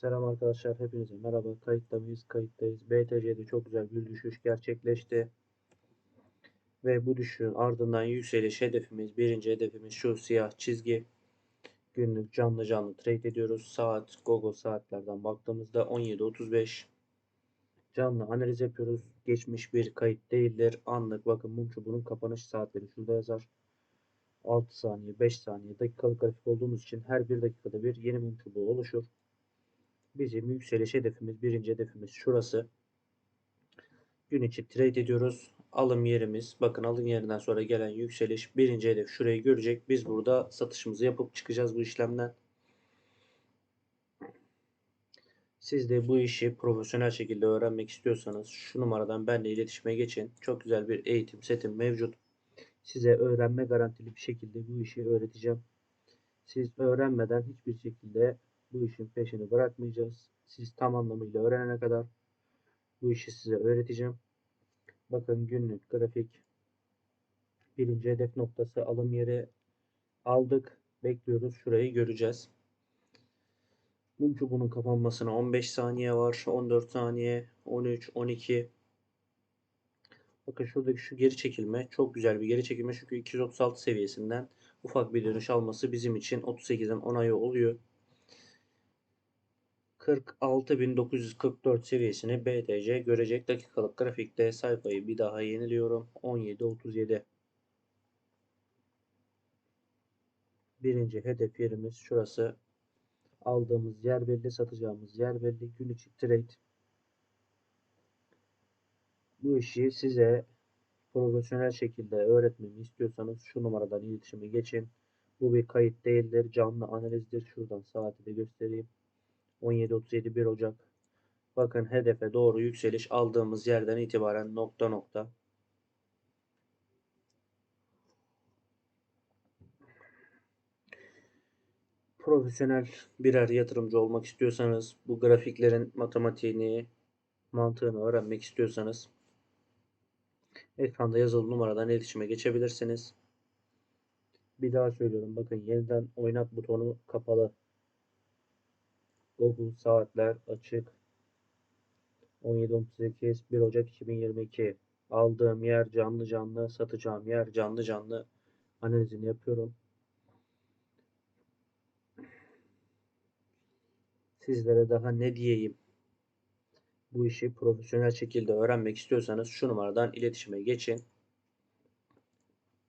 Selam arkadaşlar, hepinize merhaba. Kayıtta mıyız? Kayıttayız. BTC'de çok güzel bir düşüş gerçekleşti. Ve bu düşüşün ardından yükseliş hedefimiz, birinci hedefimiz şu siyah çizgi. Günlük canlı canlı trade ediyoruz. Saat, Google saatlerden baktığımızda 17.35. Canlı analiz yapıyoruz. Geçmiş bir kayıt değildir. Anlık bakın mum çubuğunun kapanış saatleri şurada yazar. 6 saniye, 5 saniye dakikalık grafik olduğumuz için her bir dakikada bir yeni mum çubuğu oluşur. Bizim yükseliş hedefimiz, birinci hedefimiz şurası. Gün içi trade ediyoruz. Alım yerimiz, bakın alım yerinden sonra gelen yükseliş, birinci hedef şurayı görecek. Biz burada satışımızı yapıp çıkacağız bu işlemden. Siz de bu işi profesyonel şekilde öğrenmek istiyorsanız şu numaradan benimle iletişime geçin. Çok güzel bir eğitim setim mevcut. Size öğrenme garantili bir şekilde bu işi öğreteceğim. Siz öğrenmeden hiçbir şekilde bu işin peşini bırakmayacağız. Siz tam anlamıyla öğrenene kadar bu işi size öğreteceğim. Bakın günlük grafik birinci hedef noktası alım yeri aldık. Bekliyoruz. Şurayı göreceğiz. Mum çubuğunun kapanmasına 15 saniye var. 14 saniye, 13, 12. Bakın şuradaki şu geri çekilme çok güzel bir geri çekilme çünkü 236 seviyesinden ufak bir dönüş alması bizim için 38'den onayı oluyor. 46.944 seviyesini BTC görecek dakikalık grafikte sayfayı bir daha yeniliyorum. 17.37 Birinci hedef yerimiz şurası. Aldığımız yer belli, satacağımız yer belli. Gün içi trade. Bu işi size profesyonel şekilde öğretmemi istiyorsanız şu numaradan iletişime geçin. Bu bir kayıt değildir, canlı analizdir. Şuradan saati de göstereyim. 17.37 1 Ocak. Bakın hedefe doğru yükseliş aldığımız yerden itibaren nokta nokta. Profesyonel birer yatırımcı olmak istiyorsanız, bu grafiklerin matematiğini, mantığını öğrenmek istiyorsanız ekranda yazılı numaradan iletişime geçebilirsiniz. Bir daha söylüyorum. Bakın yeniden oynat butonu kapalı. Google saatler açık. 17.38 1 Ocak 2022 aldığım yer canlı canlı satacağım yer canlı canlı analizini yapıyorum. Sizlere daha ne diyeyim? Bu işi profesyonel şekilde öğrenmek istiyorsanız şu numaradan iletişime geçin.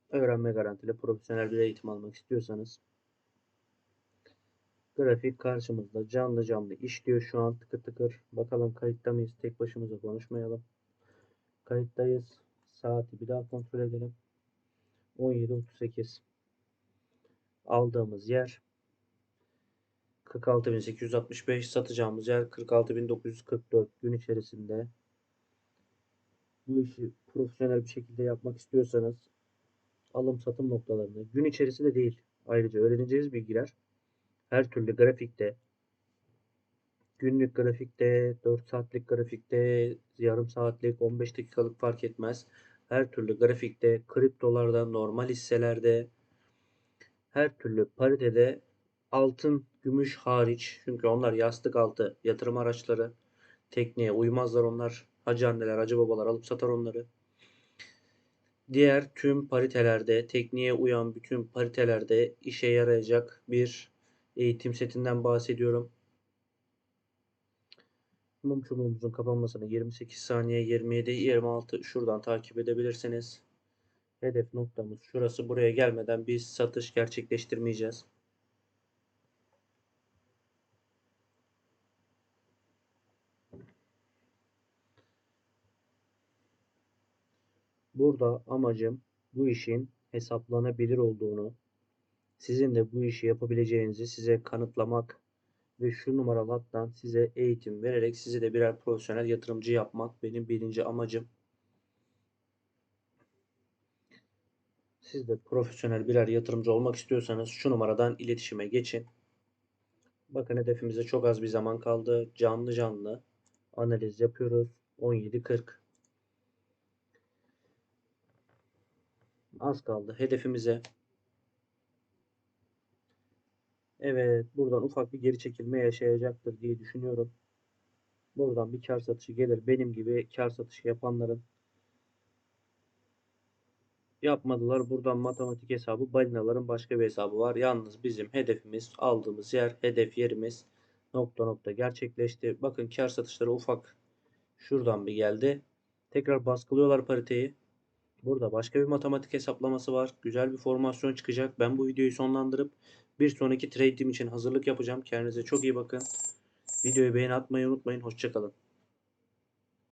Öğrenme garantili profesyonel bir eğitim almak istiyorsanız Grafik karşımızda canlı canlı işliyor şu an tıkır tıkır. Bakalım kayıtta mıyız? Tek başımıza konuşmayalım. Kayıttayız. Saati bir daha kontrol edelim. 17.38 Aldığımız yer 46.865 satacağımız yer 46.944 gün içerisinde bu işi profesyonel bir şekilde yapmak istiyorsanız alım satım noktalarını gün içerisinde değil ayrıca öğreneceğiz bilgiler her türlü grafikte günlük grafikte 4 saatlik grafikte yarım saatlik 15 dakikalık fark etmez. Her türlü grafikte kriptolarda normal hisselerde her türlü paritede altın gümüş hariç çünkü onlar yastık altı yatırım araçları tekniğe uymazlar onlar hacı anneler hacı babalar alıp satar onları. Diğer tüm paritelerde tekniğe uyan bütün paritelerde işe yarayacak bir eğitim setinden bahsediyorum. Mum çubuğumuzun kapanmasını 28 saniye 27 26 şuradan takip edebilirsiniz. Hedef noktamız şurası. Buraya gelmeden biz satış gerçekleştirmeyeceğiz. Burada amacım bu işin hesaplanabilir olduğunu, sizin de bu işi yapabileceğinizi size kanıtlamak ve şu numaralı hattan size eğitim vererek sizi de birer profesyonel yatırımcı yapmak benim birinci amacım. Siz de profesyonel birer yatırımcı olmak istiyorsanız şu numaradan iletişime geçin. Bakın hedefimize çok az bir zaman kaldı. Canlı canlı analiz yapıyoruz. 17.40 Az kaldı hedefimize. Evet, buradan ufak bir geri çekilme yaşayacaktır diye düşünüyorum. Buradan bir kar satışı gelir. Benim gibi kar satışı yapanların yapmadılar. Buradan matematik hesabı balinaların başka bir hesabı var. Yalnız bizim hedefimiz aldığımız yer hedef yerimiz nokta nokta gerçekleşti. Bakın kar satışları ufak şuradan bir geldi. Tekrar baskılıyorlar pariteyi. Burada başka bir matematik hesaplaması var. Güzel bir formasyon çıkacak. Ben bu videoyu sonlandırıp bir sonraki trade'im için hazırlık yapacağım. Kendinize çok iyi bakın. Videoyu beğeni atmayı unutmayın. Hoşçakalın.